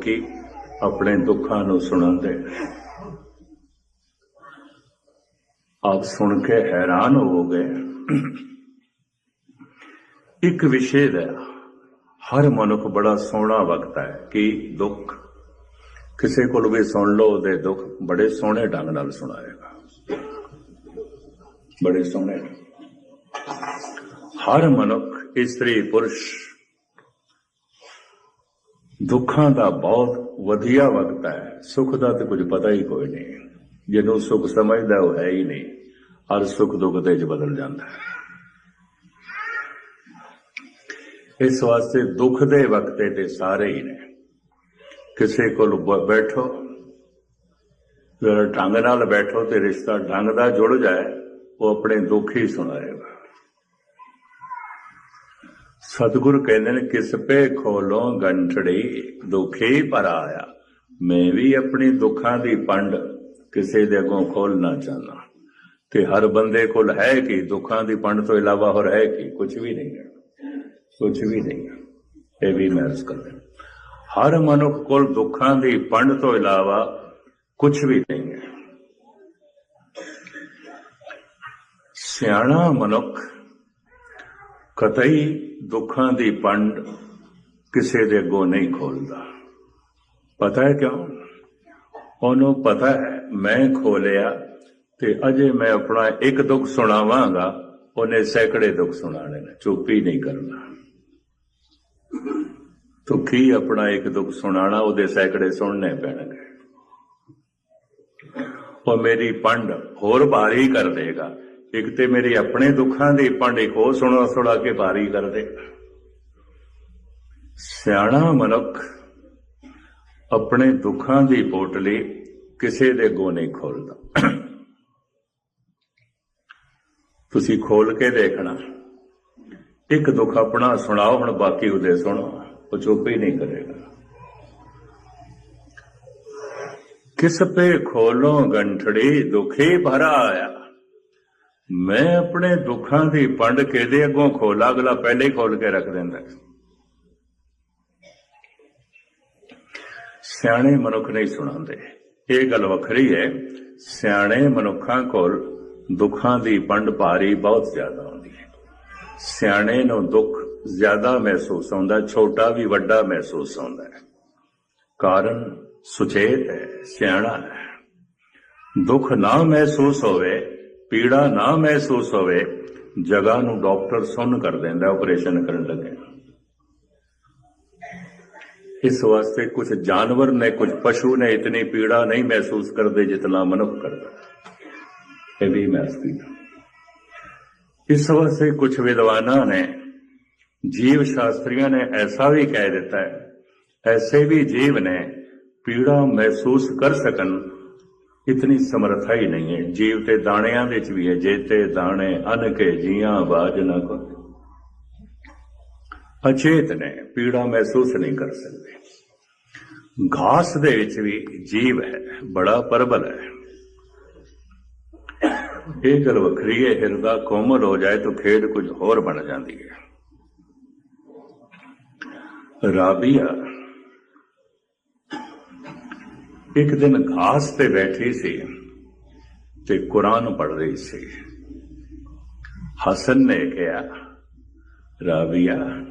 ਲੋਕੀ ਆਪਣੇ ਦੁੱਖਾਂ ਨੂੰ ਸੁਣਾਉਂਦੇ ਨੇ। ਆਪ ਸੁਣ ਕੇ ਹੈਰਾਨ ਹੋਵੋਗੇ ਇੱਕ ਵਿਸ਼ੇ ਦਾ ਹਰ ਮਨੁੱਖ ਬੜਾ ਸੋਹਣਾ ਵਕਤ ਹੈ ਕਿ ਦੁੱਖ ਕਿਸੇ ਕੋਲ ਵੀ ਸੁਣ ਲਓ ਉਹਦੇ ਦੁੱਖ ਬੜੇ ਸੋਹਣੇ ਢੰਗ ਨਾਲ ਸੁਣਾਏਗਾ। ਬੜੇ ਸੋਹਣੇ। ਹਰ ਮਨੁੱਖ ਇਸਤਰੀ ਪੁਰਸ਼ ਦੁੱਖਾਂ ਦਾ ਬਹੁਤ ਵਧੀਆ ਵਕਤ ਹੈ। ਸੁੱਖ ਦਾ ਤੇ ਕੁਝ ਪਤਾ ਹੀ ਕੋਈ ਨਹੀਂ। ਜਿਹਨੂੰ ਸੁੱਖ ਸਮਝਦਾ ਉਹ ਹੈ ਹੀ ਨਹੀਂ। ਹਰ ਸੁੱਖ ਦੁੱਖ ਦੇ ਵਿੱਚ ਬਦਲ ਜਾਂਦਾ ਹੈ। ਇਸ ਵਾਸਤੇ ਦੁੱਖ ਦੇ ਵਕਤੇ ਤੇ ਸਾਰੇ ਹੀ ਨੇ। ਕਿਸੇ ਕੋਲ ਬੈਠੋ। ਜਰਾ ਢੰਗ ਨਾਲ ਬੈਠੋ ਤੇ ਰਿਸ਼ਤਾ ਢੰਗ ਦਾ ਜੁੜ ਜਾਏ, ਉਹ ਆਪਣੇ ਦੁੱਖ ਹੀ ਸੁਣਾਏਗਾ ਸਤਿਗੁਰ ਕਹਿੰਦੇ ਨੇ, ਕਿਸ ਪੇ ਖੋਲੋ ਗੰਠੜੀ, ਦੁਖੀ ਪਰ ਆਇਆ। ਮੈਂ ਵੀ ਆਪਣੀ ਦੁੱਖਾਂ ਦੀ ਪੰਡ ਕਿਸੇ ਦੇ ਅੱਗੋਂ ਖੋਲਣਾ ਚਾਹਨਾ। ਤੇ ਹਰ ਬੰਦੇ ਕੋਲ ਹੈ ਕਿ? ਦੁੱਖਾਂ ਦੀ ਪੰਡ ਤੋਂ ਇਲਾਵਾ ਹੋਰ ਹੈ ਕਿ? ਕੁਝ ਵੀ ਨਹੀਂ ਹੈ। ਕੁਝ ਵੀ ਨਹੀਂ ਹੈ। ਇਹ ਵੀ ਮਹਿਸ ਕਰਦੇ ਹਰ ਮਨੁੱਖ ਕੋਲ ਦੁੱਖਾਂ ਦੀ ਪੰਡ ਤੋਂ ਇਲਾਵਾ ਕੁਝ ਵੀ ਨਹੀਂ ਹੈ। ਸਿਆਣਾ ਮਨੁੱਖ ਕਤਈ ਦੁੱਖਾਂ ਦੀ ਪੰਡ ਕਿਸੇ ਦੇ ਅੱਗੋਂ ਨਹੀਂ ਖੋਲਦਾ। ਪਤਾ ਹੈ ਕਿਉਂ? ਉਹਨੂੰ ਪਤਾ ਹੈ, ਮੈਂ ਖੋਲਿਆ ਤੇ ਅਜੇ ਮੈਂ ਆਪਣਾ ਇੱਕ ਦੁੱਖ ਸੁਣਾਵਾਂਗਾ, ਉਹਨੇ ਸੈਂਕੜੇ ਦੁੱਖ ਸੁਣਾਣੇ ਨੇ, ਚੁੱਪੀ ਨਹੀਂ ਕਰਨਾ। ਤੂੰ ਆਪਣਾ ਇੱਕ ਦੁੱਖ ਸੁਣਾਣਾ ਉਹਦੇ ਸੈਂਕੜੇ ਸੁਣਨੇ ਪੈਣਗੇ। ਉਹ ਮੇਰੀ ਪੰਡ ਹੋਰ ਭਾਰੀ ਕਰ ਦੇਗਾ। ਇੱਕ ਤੇ ਮੇਰੀ ਆਪਣੇ ਦੁੱਖਾਂ ਦੀ ਪੰਡ ਇੱਕ ਸੁਣਾ ਸੁਣਾ ਕੇ ਭਾਰੀ ਕਰਦੇ। ਸਿਆਣਾ ਮਨੁੱਖ ਆਪਣੇ ਦੁੱਖਾਂ ਦੀ ਪੋਟਲੀ ਕਿਸੇ ਦੇ ਅੱਗੋਂ ਨਹੀਂ ਖੋਲਦਾ। ਤੁਸੀਂ ਖੋਲ ਕੇ ਦੇਖਣਾ। ਇੱਕ ਦੁੱਖ ਆਪਣਾ ਸੁਣਾਓ, ਹੁਣ ਬਾਕੀ ਉਹਦੇ ਸੁਣੋ। ਉਹ ਚੁੱਪ ਹੀ ਨਹੀਂ ਕਰੇਗਾ। ਕਿਸ ਪੇ ਖੋਲੋ ਗੰਠੜੀ, ਦੁਖੀ ਭਰਾ ਆਇਆ। ਮੈਂ ਆਪਣੇ ਦੁੱਖਾਂ ਦੀ ਪੰਡ ਕਿਹਦੇ ਅੱਗੋਂ ਖੋਲਾ, ਅਗਲਾ ਪਹਿਲੇ ਹੀ ਖੋਲ ਕੇ ਰੱਖ ਦਿੰਦਾ ਸਿਆਣੇ ਮਨੁੱਖ ਨਹੀਂ ਸੁਣਾਉਂਦੇ। ਇਹ ਗੱਲ ਵੱਖਰੀ ਹੈ। ਸਿਆਣੇ ਮਨੁੱਖਾਂ ਕੋਲ ਦੁੱਖਾਂ ਦੀ ਪੰਡ ਭਾਰੀ ਬਹੁਤ ਜ਼ਿਆਦਾ ਹੁੰਦੀ ਹੈ। ਸਿਆਣੇ ਨੂੰ ਦੁੱਖ ਜ਼ਿਆਦਾ ਮਹਿਸੂਸ ਹੁੰਦਾ, ਛੋਟਾ ਵੀ ਵੱਡਾ ਮਹਿਸੂਸ ਹੁੰਦਾ ਹੈ। ਕਾਰਨ ਸੁਚੇਤ ਹੈ, ਸਿਆਣਾ ਹੈ। ਦੁੱਖ ਨਾ ਮਹਿਸੂਸ ਹੋਵੇ ਪੀੜਾ ਨਾ ਮਹਿਸੂਸ ਹੋਵੇ, ਜਗ੍ਹਾ ਨੂੰ ਡਾਕਟਰ ਸੁਣ ਕਰ ਦਿੰਦਾ ਆਪਰੇਸ਼ਨ ਕਰਨ ਲੱਗੇ। ਇਸ ਵਾਸਤੇ ਕੁਝ ਜਾਨਵਰ ਨੇ, ਕੁਝ ਪਸ਼ੂ ਨੇ ਇਤਨੀ ਪੀੜਾ ਨਹੀਂ ਮਹਿਸੂਸ ਕਰਦੇ ਜਿਤਨਾ ਮਨੁੱਖ ਕਰਦਾ। ਇਹ ਵੀ ਮਹਿਸੂਸ ਇਸ ਵਾਸਤੇ ਕੁਝ ਵਿਦਵਾਨਾਂ ਨੇ, ਜੀਵ ਸ਼ਾਸਤਰੀਆਂ ਨੇ ਐਸਾ ਵੀ ਕਹਿ ਦਿੱਤਾ ਹੈ, ਐਸੇ ਵੀ ਜੀਵ ਨੇ ਪੀੜਾ ਮਹਿਸੂਸ ਕਰ ਸਕਣ ਇਤਨੀ ਸਮਰੱਥਾ ਹੀ ਨਹੀਂ ਹੈ। ਜੀਵ ਤੇ ਦਾਣਿਆਂ ਵਿੱਚ ਵੀ ਹੈ। ਜੇਤੇ ਦਾਣੇ ਅਨ ਕੇ ਜੀਆਂ ਬਾਜ ਨਾ ਕੋ ਅਚੇਤ ਨੇ, ਪੀੜਾ ਮਹਿਸੂਸ ਨਹੀਂ ਕਰ ਸਕਦੇ। ਘਾਸ ਦੇ ਵਿੱਚ ਵੀ ਜੀਵ ਹੈ। ਬੜਾ ਪਰਬਲ ਹੈ। ਇਹ ਗੱਲ ਵੱਖਰੀ ਹੈ। ਹਿਰਦਾ ਕੋਮਲ ਹੋ ਜਾਏ ਤਾਂ ਖੇਡ ਕੁਝ ਹੋਰ ਬਣ ਜਾਂਦੀ ਹੈ। ਰਾਬੀਆ ਇੱਕ ਦਿਨ ਘਾਸ ਤੇ ਬੈਠੀ ਸੀ ਤੇ ਕੁਰਾਨ ਪੜ੍ਹ ਰਹੀ ਸੀ। ਹਸਨ ਨੇ ਕਿਹਾ, ਰਾਵੀਆ,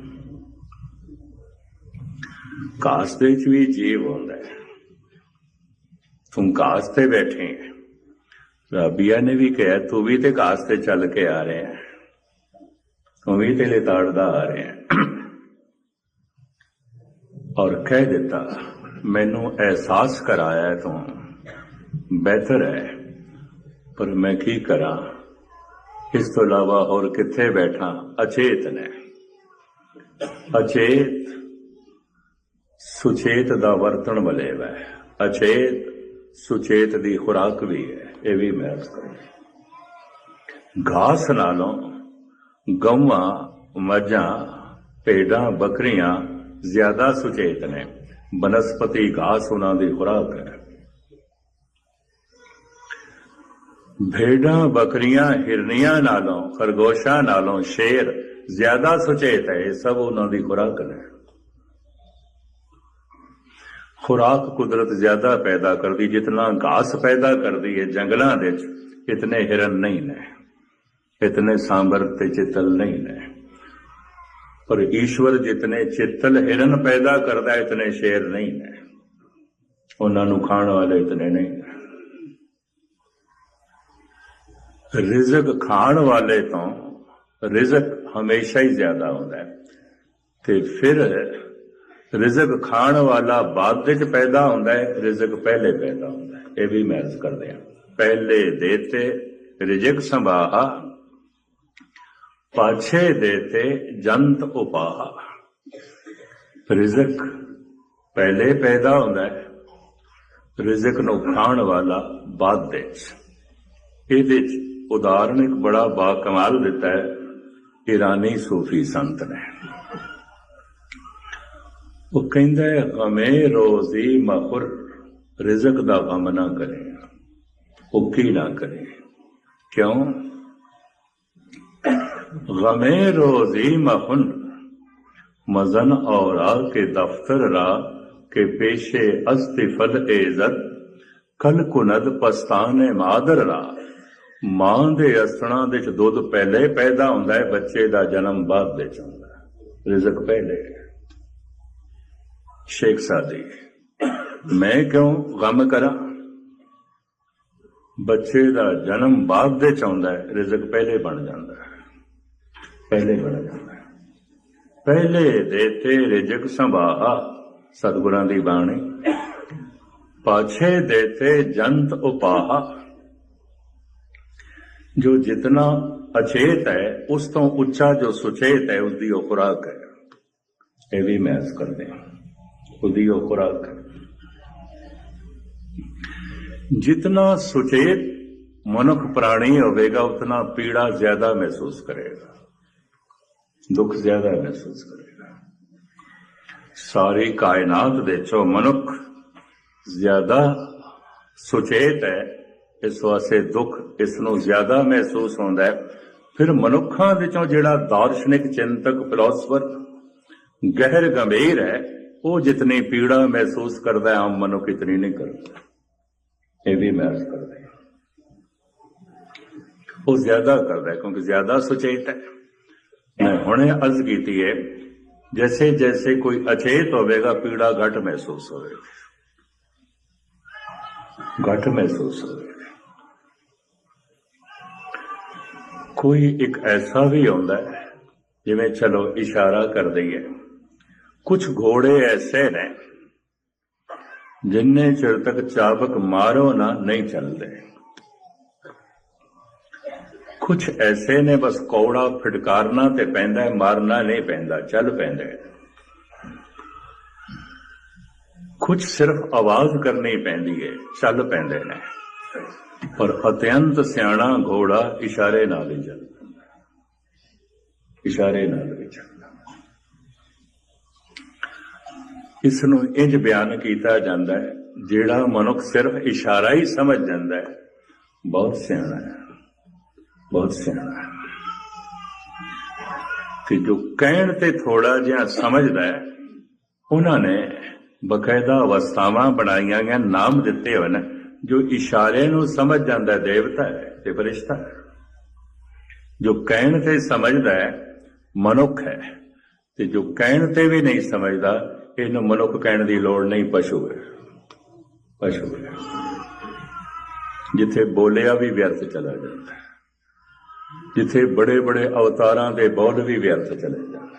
ਘਾਸ ਦੇ ਵਿੱਚ ਵੀ ਜੀਵ ਹੁੰਦਾ ਹੈ। ਤੂੰ ਘਾਸ ਤੇ ਬੈਠੇ ਹੈ। ਰਾਬੀਆ ਨੇ ਵੀ ਕਿਹਾ, ਤੂੰ ਵੀ ਤੇ ਘਾਸ ਤੇ ਚੱਲ ਕੇ ਆ ਰਿਹਾ ਹੈ। ਤੂੰ ਵੀ ਤੇ ਲਿਤਾੜਦਾ ਆ ਰਿਹਾ ਹੈ। ਔਰ ਕਹਿ ਦਿੱਤਾ ਮੈਨੂੰ ਅਹਿਸਾਸ ਕਰਾਇਆ ਹੈ ਤੂੰ। ਬਿਹਤਰ ਹੈ। ਪਰ ਮੈਂ ਕੀ ਕਰਾਂ? ਇਸ ਤੋਂ ਇਲਾਵਾ ਹੋਰ ਕਿੱਥੇ ਬੈਠਾ? ਅਚੇਤ ਨੇ। ਅਚੇਤ, ਸੁਚੇਤ ਦਾ ਵਰਤਣ ਵਾਲੇ ਵੈ। ਅਚੇਤ, ਸੁਚੇਤ ਦੀ ਖੁਰਾਕ ਵੀ ਹੈ। ਇਹ ਵੀ ਮੈਂ ਘਾਸ ਨਾਲੋਂ ਗਊਆਂ, ਮੱਝਾਂ, ਭੇਡਾਂ, ਬੱਕਰੀਆਂ ਜ਼ਿਆਦਾ ਸੁਚੇਤ ਨੇ। ਬਨਸਪਤੀ ਘਾਸ ਉਹਨਾਂ ਦੀ ਖੁਰਾਕ ਹੈ। ਭੇਡਾਂ, ਬੱਕਰੀਆਂ, ਹਿਰਨੀਆਂ ਨਾਲੋਂ, ਖਰਗੋਸ਼ਾਂ ਨਾਲੋਂ ਸ਼ੇਰ ਜ਼ਿਆਦਾ ਸੁਚੇਤ ਹੈ, ਇਹ ਸਭ ਉਹਨਾਂ ਦੀ ਖੁਰਾਕ ਹੈ ਖੁਰਾਕ ਕੁਦਰਤ ਜ਼ਿਆਦਾ ਪੈਦਾ ਕਰਦੀ, ਜਿਤਨਾ ਘਾਸ ਪੈਦਾ ਕਰਦੀ ਹੈ ਜੰਗਲਾਂ ਦੇ ਵਿੱਚ, ਇਤਨੇ ਹਿਰਨ ਨਹੀਂ ਨੇ। ਇਤਨੇ ਸਾਂਬਰ ਤੇ ਚਿੱਤਲ ਨਹੀਂ ਨੇ। ਪਰ ਈਸ਼ਵਰ ਜਿਤਨੇ ਚਿੱਤਲ ਹਿਰਨ ਪੈਦਾ ਕਰਦਾ ਹੈ, ਇਤਨੇ ਸ਼ੇਰ ਨਹੀਂ ਨੇ ਉਹਨਾਂ ਨੂੰ ਖਾਣ ਵਾਲੇ ਇਤਨੇ ਨਹੀਂ ਨੇ। ਰਿਜ਼ਕ ਖਾਣ ਵਾਲੇ ਤੋਂ ਰਿਜ਼ਕ ਹਮੇਸ਼ਾ ਹੀ ਜ਼ਿਆਦਾ ਹੁੰਦਾ ਹੈ। ਤੇ ਫਿਰ ਰਿਜ਼ਕ ਖਾਣ ਵਾਲਾ ਬਾਅਦ ਵਿੱਚ ਪੈਦਾ ਹੁੰਦਾ ਹੈ ਰਿਜ਼ਕ ਪਹਿਲੇ ਪੈਦਾ ਹੁੰਦਾ ਹੈ। ਇਹ ਵੀ ਮੈਂ ਅਰਜ਼ ਕਰਦੇ ਹਾਂ। ਪਹਿਲੇ ਦੇਤੇ ਰਿਜ਼ਕ ਸੰਭਾਹਾ ਪਾਛੇ ਦੇਤੇ ਜੰਤ ਉਪਾਹਾ। ਰਿਜ਼ਕ ਪਹਿਲੇ ਪੈਦਾ ਹੁੰਦਾ ਹੈ। ਰਿਜ਼ਕ ਨੂੰ ਖਾਣ ਵਾਲਾ ਬਾਅਦ ਵਿੱਚ। ਇਹਦੇ ਚ ਉਦਾਹਰਣ ਇੱਕ ਬੜਾ ਬਾ ਕਮਾਲ ਦਿੱਤਾ ਹੈ। ਇਰਾਨੀ ਸੂਫੀ ਸੰਤ ਨੇ। ਉਹ ਕਹਿੰਦਾ ਹੈ ਗਮੇ ਰੋਜ਼ੀ ਮਹੁਰ ਰਿਜ਼ਕ ਦਾ ਗਮ ਨਾ ਕਰੇ। ਉੱਕੀ ਨਾ ਕਰੇ। ਕਿਉਂ? ਗਮੇ ਰੋਜ਼ੀ ਮਹੁਨ ਮਜ਼ਨ ਔਰਾ ਕੇ ਦਫਤਰ ਰਾ ਕੇ ਪੇਸ਼ੇ ਅਸਤਿਫਲ ਇਜ਼ਤ ਕਲ ਕੁਨਦ ਪਸਤਾਨੇ ਮਾਦਰ ਰਾ ਮਾਂ ਦੇ ਅਸਣਾ ਦੇ ਚ ਦੁੱਧ ਪਹਿਲੇ ਪੈਦਾ ਹੁੰਦਾ ਹੈ ਬੱਚੇ ਦਾ ਜਨਮ ਬਾਅਦ ਦੇ ਚ ਹੁੰਦਾ ਹੈ ਰਿਜ਼ਕ ਪਹਿਲੇ ਸ਼ੇਖ ਸਾਦੀ ਮੈਂ ਕਿਉਂ ਗਮ ਕਰਾਂ ਬੱਚੇ ਦਾ ਜਨਮ ਬਾਅਦ ਦੇ ਚ ਆਉਂਦਾ ਹੈ ਰਿਜ਼ਕ ਪਹਿਲੇ ਬਣ ਜਾਂਦਾ ਹੈ ਪਹਿਲੇ ਬਣ ਜਾਂਦਾ ਹੈ। ਪਹਿਲੇ ਦੇਤੇ ਰਿਜ਼ਕ ਸੰਭਾਹਾ ਸਤਿਗੁਰਾਂ ਦੀ ਬਾਣੀ। ਪਾਛੇ ਦੇਤੇ ਜੰਤ ਉਪਾਹਾ। ਜੋ ਜਿਤਨਾ ਅਚੇਤ ਹੈ, ਉਸ ਤੋਂ ਉੱਚਾ ਜੋ ਸੁਚੇਤ ਹੈ ਉਸ ਦੀ ਉਹ ਖੁਰਾਕ ਹੈ। ਇਹ ਵੀ ਮਹਿਸ ਕਰਦੇ ਹਾਂ। ਉਹਦੀ ਉਹ ਖੁਰਾਕ ਜਿਤਨਾ ਸੁਚੇਤ ਮਨੁੱਖ ਪ੍ਰਾਣੀ ਹੋਵੇਗਾ, ਉਤਨਾ ਪੀੜਾ ਜ਼ਿਆਦਾ ਮਹਿਸੂਸ ਕਰੇਗਾ। ਦੁੱਖ ਜ਼ਿਆਦਾ ਮਹਿਸੂਸ ਕਰੇਗਾ। ਸਾਰੀ ਕਾਇਨਾਤ ਦੇ ਚੋਂ ਮਨੁੱਖ ਜ਼ਿਆਦਾ ਸੁਚੇਤ ਹੈ, ਇਸ ਵਾਸਤੇ ਦੁੱਖ ਇਸ ਨੂੰ ਜ਼ਿਆਦਾ ਮਹਿਸੂਸ ਹੁੰਦਾ ਹੈ। ਫਿਰ ਮਨੁੱਖਾਂ ਵਿੱਚੋਂ ਜਿਹੜਾ ਦਾਰਸ਼ਨਿਕ ਚਿੰਤਕ ਫਿਲਾਸਫਰ ਗਹਿਰ ਗੰਭੀਰ ਹੈ, ਉਹ ਜਿਤਨੀ ਪੀੜਾ ਮਹਿਸੂਸ ਕਰਦਾ ਹੈ, ਆਮ ਮਨੁੱਖ ਇਤਨੀ ਨਹੀਂ ਕਰਦਾ। ਇਹ ਵੀ ਮਹਿਸੂਸ ਕਰਦਾ ਉਹ ਜ਼ਿਆਦਾ ਕਰਦਾ ਕਿਉਂਕਿ ਜ਼ਿਆਦਾ ਸੁਚੇਤ ਹੈ। ਮੈਂ ਹੁਣੇ ਅਰਜ਼ ਕੀਤੀ ਹੈ, ਜੈਸੇ ਜੈਸੇ ਕੋਈ ਅਚੇਤ ਹੋਵੇਗਾ, ਪੀੜਾ ਘਟ ਮਹਿਸੂਸ ਹੋਵੇਗੀ। ਘਟ ਮਹਿਸੂਸ ਹੋਵੇਗੀ। ਕੋਈ ਇੱਕ ਐਸਾ ਵੀ ਆਉਂਦਾ ਹੈ, ਜਿਵੇਂ ਚਲੋ ਇਸ਼ਾਰਾ ਕਰ ਦਈਏ ਕੁਝ ਘੋੜੇ ਐਸੇ ਨੇ, ਜਿੰਨੇ ਚਿਰ ਤੱਕ ਚਾਬਕ ਮਾਰੋ ਨਾ, ਨਹੀਂ ਚੱਲਦੇ। ਕੁਝ ਐਸੇ ਨੇ ਬਸ ਕੌੜਾ ਫਟਕਾਰਨਾ ਤੇ ਪੈਂਦਾ ਹੈ, ਮਾਰਨਾ ਨਹੀਂ ਪੈਂਦਾ, ਚੱਲ ਪੈਂਦੇ ਕੁਝ ਸਿਰਫ ਆਵਾਜ਼ ਕਰਨੀ ਪੈਂਦੀ ਹੈ, ਚੱਲ ਪੈਂਦੇ ਨੇ। ਪਰ ਅਤਿਅੰਤ ਸਿਆਣਾ ਘੋੜਾ ਇਸ਼ਾਰੇ ਨਾਲ ਹੀ ਚੱਲਦਾ ਇਸ਼ਾਰੇ ਨਾਲ ਹੀ ਚੱਲਦਾ ਇਸ ਨੂੰ ਇੰਜ ਬਿਆਨ ਕੀਤਾ ਜਾਂਦਾ ਹੈ, ਜਿਹੜਾ ਮਨੁੱਖ ਸਿਰਫ ਇਸ਼ਾਰਾ ਹੀ ਸਮਝ ਜਾਂਦਾ ਹੈ, ਬਹੁਤ ਸਿਆਣਾ ਹੈ। ਬਹੁਤ ਸਿਆਣਾ ਹੈ ਕਿ ਜੋ ਕਹਿਣ ਤੇ ਥੋੜਾ ਜਿਹਾ ਸਮਝਦਾ ਹੈ, ਉਹਨਾਂ ਨੇ ਬਕਾਇਦਾ ਅਵਸਥਾਵਾਂ ਬਣਾਈਆਂ ਗਈਆਂ, ਨਾਮ ਦਿੱਤੇ ਹੋਏ ਨੇ, ਜੋ ਇਸ਼ਾਰੇ ਨੂੰ ਸਮਝ ਜਾਂਦਾ ਹੈ, ਦੇਵਤਾ ਹੈ ਤੇ ਫਰਿਸ਼ਤਾ ਹੈ। ਜੋ ਕਹਿਣ ਤੇ ਸਮਝਦਾ ਹੈ, ਮਨੁੱਖ ਹੈ ਤੇ ਜੋ ਕਹਿਣ ਤੇ ਵੀ ਨਹੀਂ ਸਮਝਦਾ, ਇਹਨੂੰ ਮਨੁੱਖ ਕਹਿਣ ਦੀ ਲੋੜ ਨਹੀਂ, ਪਸ਼ੂ ਹੈ। ਪਸ਼ੂ ਹੈ। ਜਿੱਥੇ ਬੋਲਿਆ ਵੀ ਵਿਅਰਥ ਚਲਾ ਜਾਂਦਾ ਹੈ। ਜਿੱਥੇ ਬੜੇ ਬੜੇ ਅਵਤਾਰਾਂ ਦੇ ਬੋਲ ਵੀ ਵਿਅਰਥ ਚਲੇ ਜਾਂਦੇ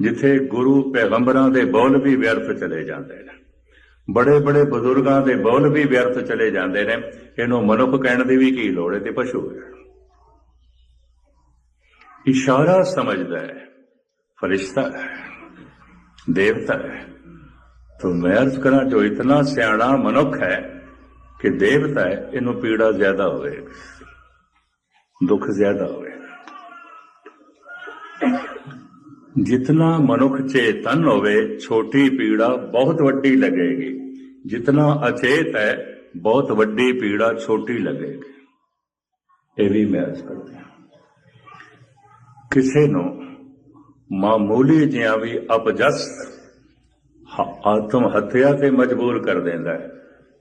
ਜਿੱਥੇ ਗੁਰੂ ਪੈਗੰਬਰਾਂ ਦੇ ਬੌਲ ਵੀ ਵਿਅਰਥ ਚਲੇ ਜਾਂਦੇ ਨੇ। ਬੜੇ ਬੜੇ ਬਜ਼ੁਰਗਾਂ ਦੇ ਬੋਲ ਵੀ ਵਿਅਰਥ ਚਲੇ ਜਾਂਦੇ ਨੇ। ਇਹਨੂੰ ਮਨੁੱਖ ਕਹਿਣ ਦੀ ਵੀ ਕੀ ਲੋੜ ਹੈ ਤੇ ਪਸ਼ੂ ਇਸ਼ਾਰਾ ਸਮਝਦਾ ਹੈ, ਫਰਿਸ਼ਤਾ ਹੈ, ਦੇਵਤਾ ਹੈ। ਤੋ ਮੈਂ ਅਰਜ਼ ਕਰਾਂ, ਜੋ ਇਤਨਾ ਸਿਆਣਾ ਮਨੁੱਖ ਹੈ ਕਿ ਦੇਵਤਾ ਹੈ, ਇਹਨੂੰ ਪੀੜਾ ਜ਼ਿਆਦਾ ਹੋਵੇ दुख ज्यादा होएगा जितना मनुख चेतन होवे छोटी पीड़ा बहुत वड्डी लगेगी जितना अचेत है बहुत वड्डी पीड़ा छोटी लगेगी ਇਹ ਵੀ ਮੈਂ ਅਰਜ਼ ਕਰਦਾ ਕਿਸੇ ਨੂੰ ਮਾਮੂਲੀ ਜਿਹਾ ਵੀ ਅਪਜਸ ਹ- ਆਤਮ ਹੱਤਿਆ ਤੇ ਮਜਬੂਰ ਕਰ ਦਿੰਦਾ ਹੈ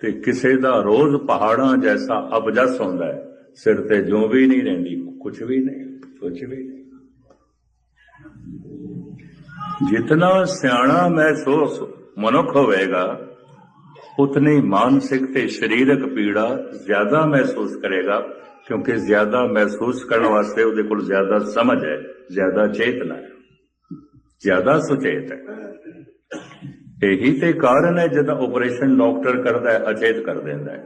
ਤੇ ਕਿਸੇ ਦਾ ਰੋਜ਼ ਪਹਾੜਾਂ ਜੈਸਾ ਅਬਜਸ ਹੁੰਦਾ ਹੈ ਸਿਰ ਤੇ ਜੋ ਵੀ ਨਹੀਂ ਰਹਿੰਦੀ ਕੁਝ ਵੀ ਨਹੀਂ ਕੁਝ ਵੀ ਨਹੀਂ। ਜਿਤਨਾ ਸਿਆਣਾ ਮਹਿਸੂਸ ਮਨੁੱਖ ਹੋਵੇਗਾ, ਉਤਨੀ ਮਾਨਸਿਕ ਤੇ ਸਰੀਰਕ ਪੀੜਾ ਜ਼ਿਆਦਾ ਮਹਿਸੂਸ ਕਰੇਗਾ, ਕਿਉਂਕਿ ਜ਼ਿਆਦਾ ਮਹਿਸੂਸ ਕਰਨ ਵਾਸਤੇ ਉਹਦੇ ਕੋਲ ਜ਼ਿਆਦਾ ਸਮਝ ਹੈ, ਜ਼ਿਆਦਾ ਚੇਤਨਾ ਹੈ, ਜ਼ਿਆਦਾ ਸੁਚੇਤ ਹੈ। ਇਹੀ ਤੇ ਕਾਰਨ ਹੈ ਜਦੋਂ ਆਪਰੇਸ਼ਨ ਡਾਕਟਰ ਕਰਦਾ ਹੈ, ਅਚੇਤ ਕਰ ਦਿੰਦਾ ਹੈ।